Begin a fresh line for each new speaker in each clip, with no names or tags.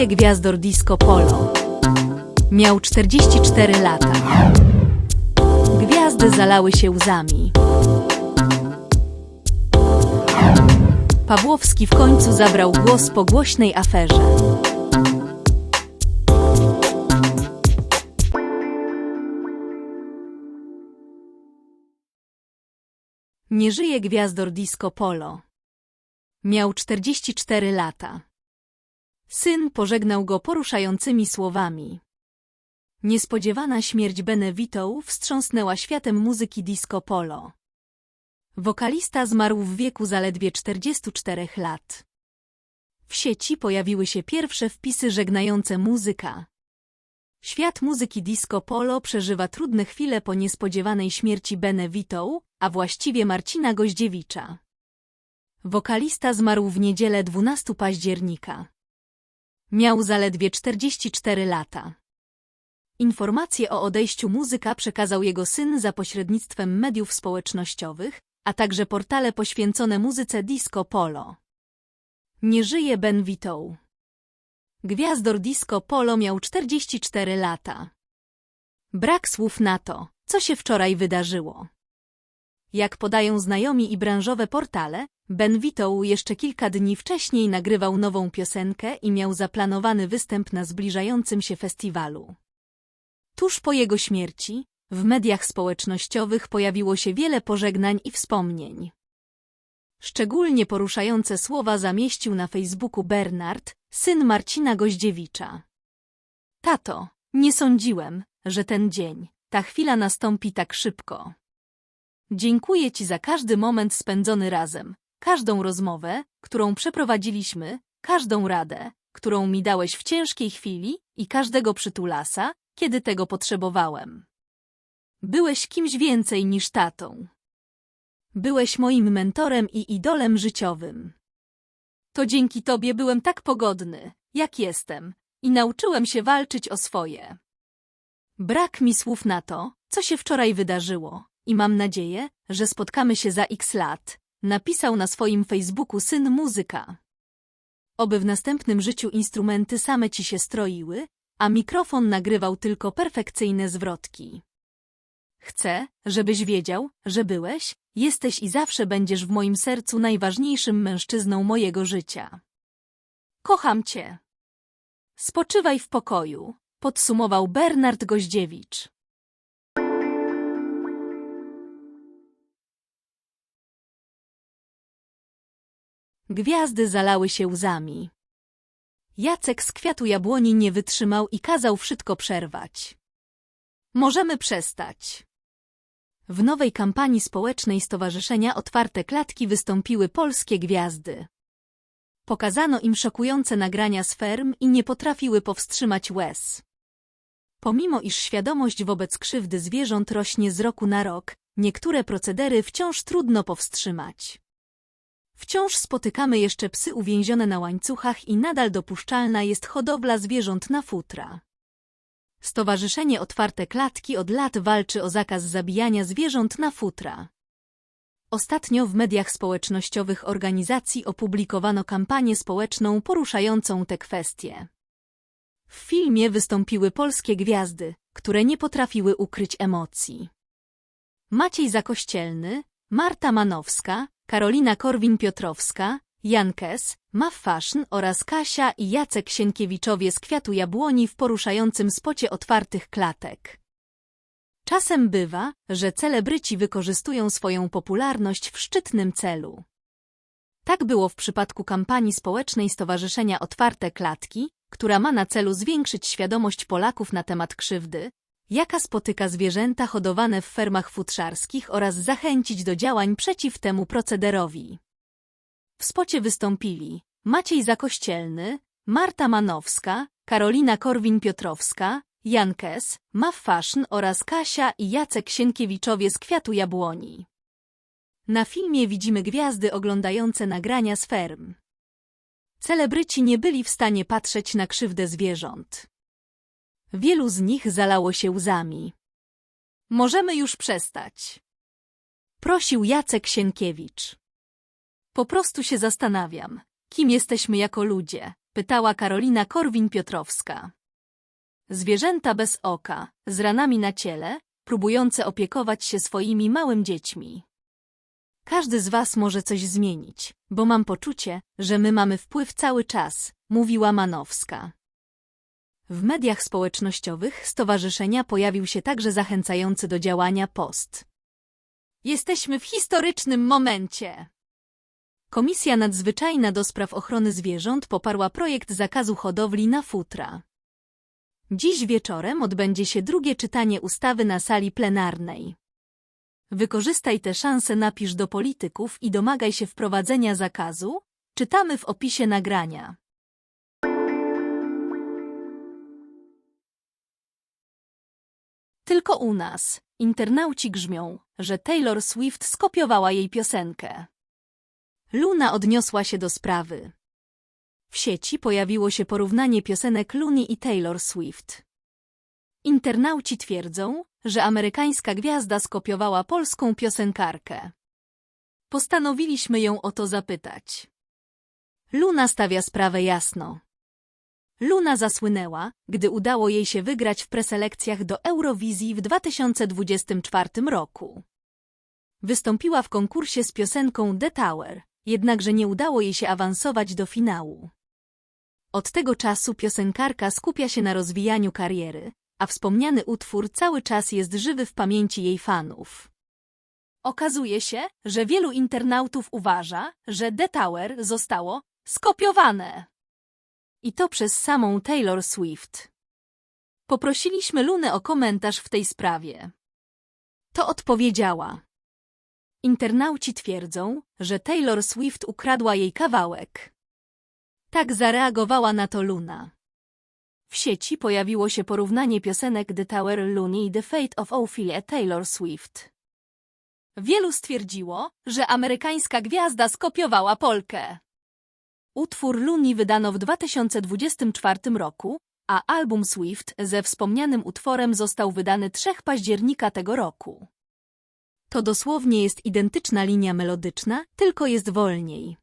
Żyje gwiazdor disco polo. Miał 44 lata. Gwiazdy zalały się łzami. Pawłowski w końcu zabrał głos po głośnej aferze. Nie żyje gwiazdor disco polo. Miał 44 lata. Syn pożegnał go poruszającymi słowami. Niespodziewana śmierć Benevito wstrząsnęła światem muzyki disco polo. Wokalista zmarł w wieku zaledwie 44 lat. W sieci pojawiły się pierwsze wpisy żegnające muzyka. Świat muzyki disco polo przeżywa trudne chwile po niespodziewanej śmierci Benevito, a właściwie Marcina Goździewicza. Wokalista zmarł w niedzielę 12 października. Miał zaledwie 44 lata. Informacje o odejściu muzyka przekazał jego syn za pośrednictwem mediów społecznościowych, a także portale poświęcone muzyce disco polo. Nie żyje Ben Vito. Gwiazdor disco polo miał 44 lata. Brak słów na to, co się wczoraj wydarzyło. Jak podają znajomi i branżowe portale, Ben Vito jeszcze kilka dni wcześniej nagrywał nową piosenkę i miał zaplanowany występ na zbliżającym się festiwalu. Tuż po jego śmierci, w mediach społecznościowych pojawiło się wiele pożegnań i wspomnień. Szczególnie poruszające słowa zamieścił na Facebooku Bernard, syn Marcina Goździewicza. Tato, nie sądziłem, że ten dzień, ta chwila nastąpi tak szybko. Dziękuję Ci za każdy moment spędzony razem, każdą rozmowę, którą przeprowadziliśmy, każdą radę, którą mi dałeś w ciężkiej chwili i każdego przytulasa, kiedy tego potrzebowałem. Byłeś kimś więcej niż tatą. Byłeś moim mentorem i idolem życiowym. To dzięki Tobie byłem tak pogodny, jak jestem, i nauczyłem się walczyć o swoje. Brak mi słów na to, co się wczoraj wydarzyło, i mam nadzieję, że spotkamy się za x lat, napisał na swoim Facebooku syn muzyka. Oby w następnym życiu instrumenty same ci się stroiły, a mikrofon nagrywał tylko perfekcyjne zwrotki. Chcę, żebyś wiedział, że byłeś, jesteś i zawsze będziesz w moim sercu najważniejszym mężczyzną mojego życia. Kocham cię. Spoczywaj w pokoju, podsumował Bernard Goździewicz. Gwiazdy zalały się łzami. Jacek z kwiatu jabłoni nie wytrzymał i kazał wszystko przerwać. Możemy przestać. W nowej kampanii społecznej Stowarzyszenia Otwarte Klatki wystąpiły polskie gwiazdy. Pokazano im szokujące nagrania z ferm i nie potrafiły powstrzymać łez. Pomimo iż świadomość wobec krzywdy zwierząt rośnie z roku na rok, niektóre procedery wciąż trudno powstrzymać. Wciąż spotykamy jeszcze psy uwięzione na łańcuchach i nadal dopuszczalna jest hodowla zwierząt na futra. Stowarzyszenie Otwarte Klatki od lat walczy o zakaz zabijania zwierząt na futra. Ostatnio w mediach społecznościowych organizacji opublikowano kampanię społeczną poruszającą te kwestie. W filmie wystąpiły polskie gwiazdy, które nie potrafiły ukryć emocji. Maciej Zakościelny, Marta Manowska, Karolina Korwin-Piotrowska, Jankes, Mav Fashion oraz Kasia i Jacek Sienkiewiczowie z Kwiatu Jabłoni w poruszającym spocie otwartych klatek. Czasem bywa, że celebryci wykorzystują swoją popularność w szczytnym celu. Tak było w przypadku kampanii społecznej Stowarzyszenia Otwarte Klatki, która ma na celu zwiększyć świadomość Polaków na temat krzywdy, jaka spotyka zwierzęta hodowane w fermach futrzarskich oraz zachęcić do działań przeciw temu procederowi. W spocie wystąpili Maciej Zakościelny, Marta Manowska, Karolina Korwin-Piotrowska, Mav Fashion oraz Kasia i Jacek Sienkiewiczowie z Kwiatu Jabłoni. Na filmie widzimy gwiazdy oglądające nagrania z ferm. Celebryci nie byli w stanie patrzeć na krzywdę zwierząt. Wielu z nich zalało się łzami. Możemy już przestać. Prosił Jacek Sienkiewicz. Po prostu się zastanawiam, kim jesteśmy jako ludzie, Spytała Karolina Korwin-Piotrowska. Zwierzęta bez oka, z ranami na ciele, próbujące opiekować się swoimi małym dziećmi. Każdy z was może coś zmienić, bo mam poczucie, że my mamy wpływ cały czas, mówiła Manowska. W mediach społecznościowych stowarzyszenia pojawił się także zachęcający do działania post. Jesteśmy w historycznym momencie. Komisja Nadzwyczajna do spraw ochrony zwierząt poparła projekt zakazu hodowli na futra. Dziś wieczorem odbędzie się drugie czytanie ustawy na sali plenarnej. Wykorzystaj tę szansę, napisz do polityków i domagaj się wprowadzenia zakazu. Czytamy w opisie nagrania. Tylko u nas internauci grzmią, że Taylor Swift skopiowała jej piosenkę. Luna odniosła się do sprawy. W sieci pojawiło się porównanie piosenek Luny i Taylor Swift. Internauci twierdzą, że amerykańska gwiazda skopiowała polską piosenkarkę. Postanowiliśmy ją o to zapytać. Luna stawia sprawę jasno. Luna zasłynęła, gdy udało jej się wygrać w preselekcjach do Eurowizji w 2024 roku. Wystąpiła w konkursie z piosenką The Tower, jednakże nie udało jej się awansować do finału. Od tego czasu piosenkarka skupia się na rozwijaniu kariery, a wspomniany utwór cały czas jest żywy w pamięci jej fanów. Okazuje się, że wielu internautów uważa, że The Tower zostało skopiowane. I to przez samą Taylor Swift. Poprosiliśmy Lunę o komentarz w tej sprawie. To odpowiedziała. Internauci twierdzą, że Taylor Swift ukradła jej kawałek. Tak zareagowała na to Luna. W sieci pojawiło się porównanie piosenek The Tower Looney i The Fate of Ophelia Taylor Swift. Wielu stwierdziło, że amerykańska gwiazda skopiowała Polkę. Utwór Looney wydano w 2024 roku, a album Swift ze wspomnianym utworem został wydany 3 października tego roku. To dosłownie jest identyczna linia melodyczna, tylko jest wolniej.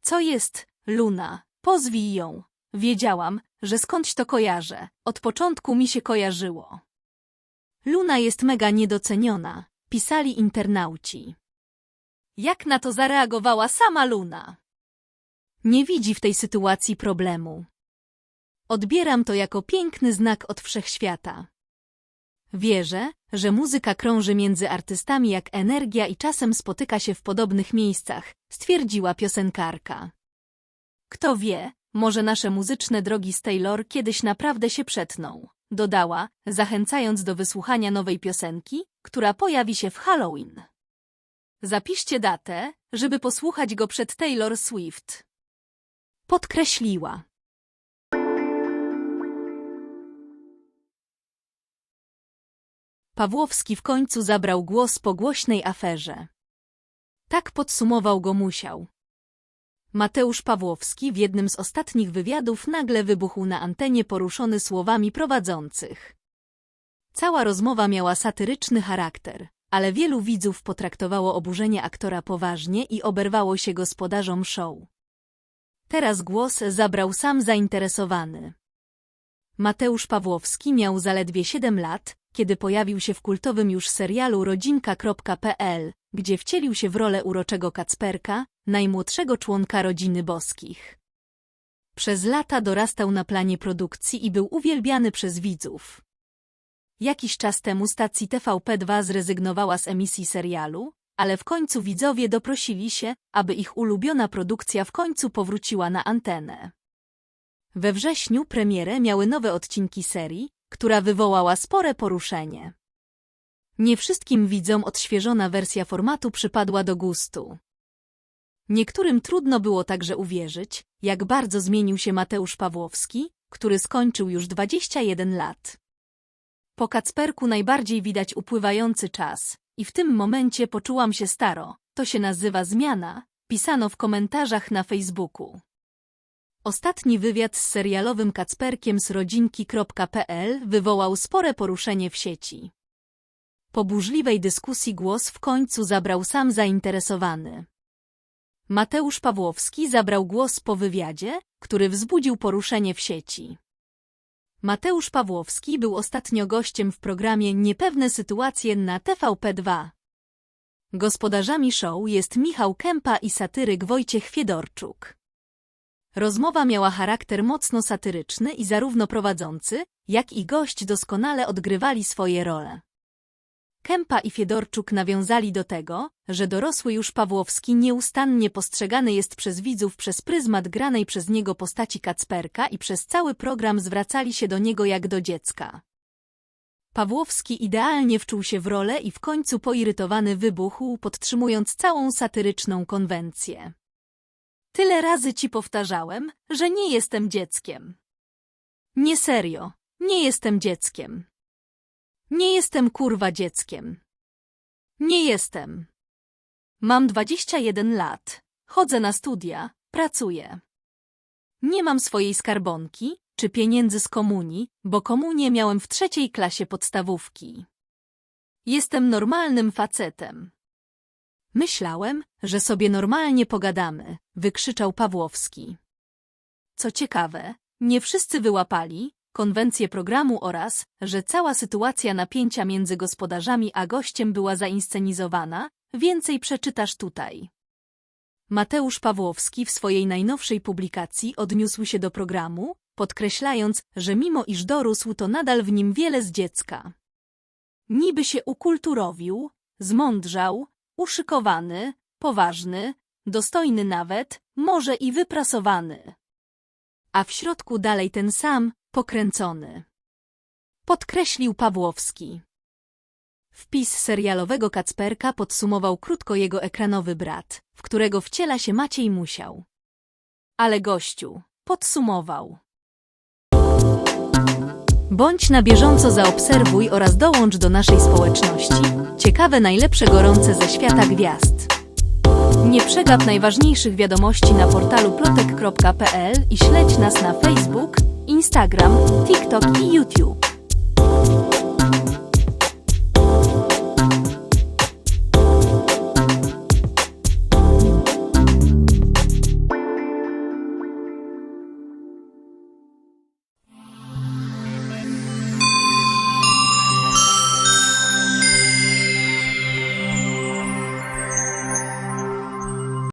Co jest Luna? Pozwij ją. Wiedziałam, że skądś to kojarzę. Od początku mi się kojarzyło. Luna jest mega niedoceniona, pisali internauci. Jak na to zareagowała sama Luna? Nie widzi w tej sytuacji problemu. Odbieram to jako piękny znak od wszechświata. Wierzę, że muzyka krąży między artystami jak energia i czasem spotyka się w podobnych miejscach, stwierdziła piosenkarka. Kto wie, może nasze muzyczne drogi z Taylor kiedyś naprawdę się przetną, dodała, zachęcając do wysłuchania nowej piosenki, która pojawi się w Halloween. Zapiszcie datę, żeby posłuchać go przed Taylor Swift. Podkreśliła. Pawłowski w końcu zabrał głos po głośnej aferze. Tak podsumował go musiał. Mateusz Pawłowski w jednym z ostatnich wywiadów nagle wybuchł na antenie poruszony słowami prowadzących. Cała rozmowa miała satyryczny charakter, ale wielu widzów potraktowało oburzenie aktora poważnie i oberwało się gospodarzom show. Teraz głos zabrał sam zainteresowany. Mateusz Pawłowski miał zaledwie 7 lat, kiedy pojawił się w kultowym już serialu rodzinka.pl, gdzie wcielił się w rolę uroczego Kacperka, najmłodszego członka rodziny boskich. Przez lata dorastał na planie produkcji i był uwielbiany przez widzów. Jakiś czas temu stacji TVP2 zrezygnowała z emisji serialu, ale w końcu widzowie doprosili się, aby ich ulubiona produkcja w końcu powróciła na antenę. We wrześniu premierę miały nowe odcinki serii, która wywołała spore poruszenie. Nie wszystkim widzom odświeżona wersja formatu przypadła do gustu. Niektórym trudno było także uwierzyć, jak bardzo zmienił się Mateusz Pawłowski, który skończył już 21 lat. Po Kacperku najbardziej widać upływający czas i w tym momencie poczułam się staro. To się nazywa zmiana, pisano w komentarzach na Facebooku. Ostatni wywiad z serialowym Kacperkiem z rodzinki.pl wywołał spore poruszenie w sieci. Po burzliwej dyskusji głos w końcu zabrał sam zainteresowany. Mateusz Pawłowski zabrał głos po wywiadzie, który wzbudził poruszenie w sieci. Mateusz Pawłowski był ostatnio gościem w programie Niepewne sytuacje na TVP2. Gospodarzami show jest Michał Kępa i satyryk Wojciech Fiedorczuk. Rozmowa miała charakter mocno satyryczny i zarówno prowadzący, jak i gość doskonale odgrywali swoje role. Kępa i Fiedorczuk nawiązali do tego, że dorosły już Pawłowski nieustannie postrzegany jest przez widzów przez pryzmat granej przez niego postaci Kacperka i przez cały program zwracali się do niego jak do dziecka. Pawłowski idealnie wczuł się w rolę i w końcu poirytowany wybuchł, podtrzymując całą satyryczną konwencję. Tyle razy ci powtarzałem, że nie jestem dzieckiem. Nie serio, nie jestem dzieckiem. Nie jestem kurwa dzieckiem. Nie jestem. Mam 21 lat, chodzę na studia, pracuję. Nie mam swojej skarbonki czy pieniędzy z komunii, bo komunię miałem w trzeciej klasie podstawówki. Jestem normalnym facetem. Myślałem, że sobie normalnie pogadamy, wykrzyczał Pawłowski. Co ciekawe, nie wszyscy wyłapali konwencję programu oraz, że cała sytuacja napięcia między gospodarzami a gościem była zainscenizowana, więcej przeczytasz tutaj. Mateusz Pawłowski w swojej najnowszej publikacji odniósł się do programu, podkreślając, że mimo iż dorósł, to nadal w nim wiele z dziecka. Niby się ukulturowił, zmądrzał, uszykowany, poważny, dostojny nawet, może i wyprasowany. A w środku dalej ten sam, pokręcony. Podkreślił Pawłowski. Wpis serialowego Kacperka podsumował krótko jego ekranowy brat, w którego wciela się Maciej Musiał. Ale gościu, podsumował. Bądź na bieżąco zaobserwuj oraz dołącz do naszej społeczności. Ciekawe najlepsze gorące ze świata gwiazd. Nie przegap najważniejszych wiadomości na portalu plotek.pl i śledź nas na Facebook, Instagram, TikTok i.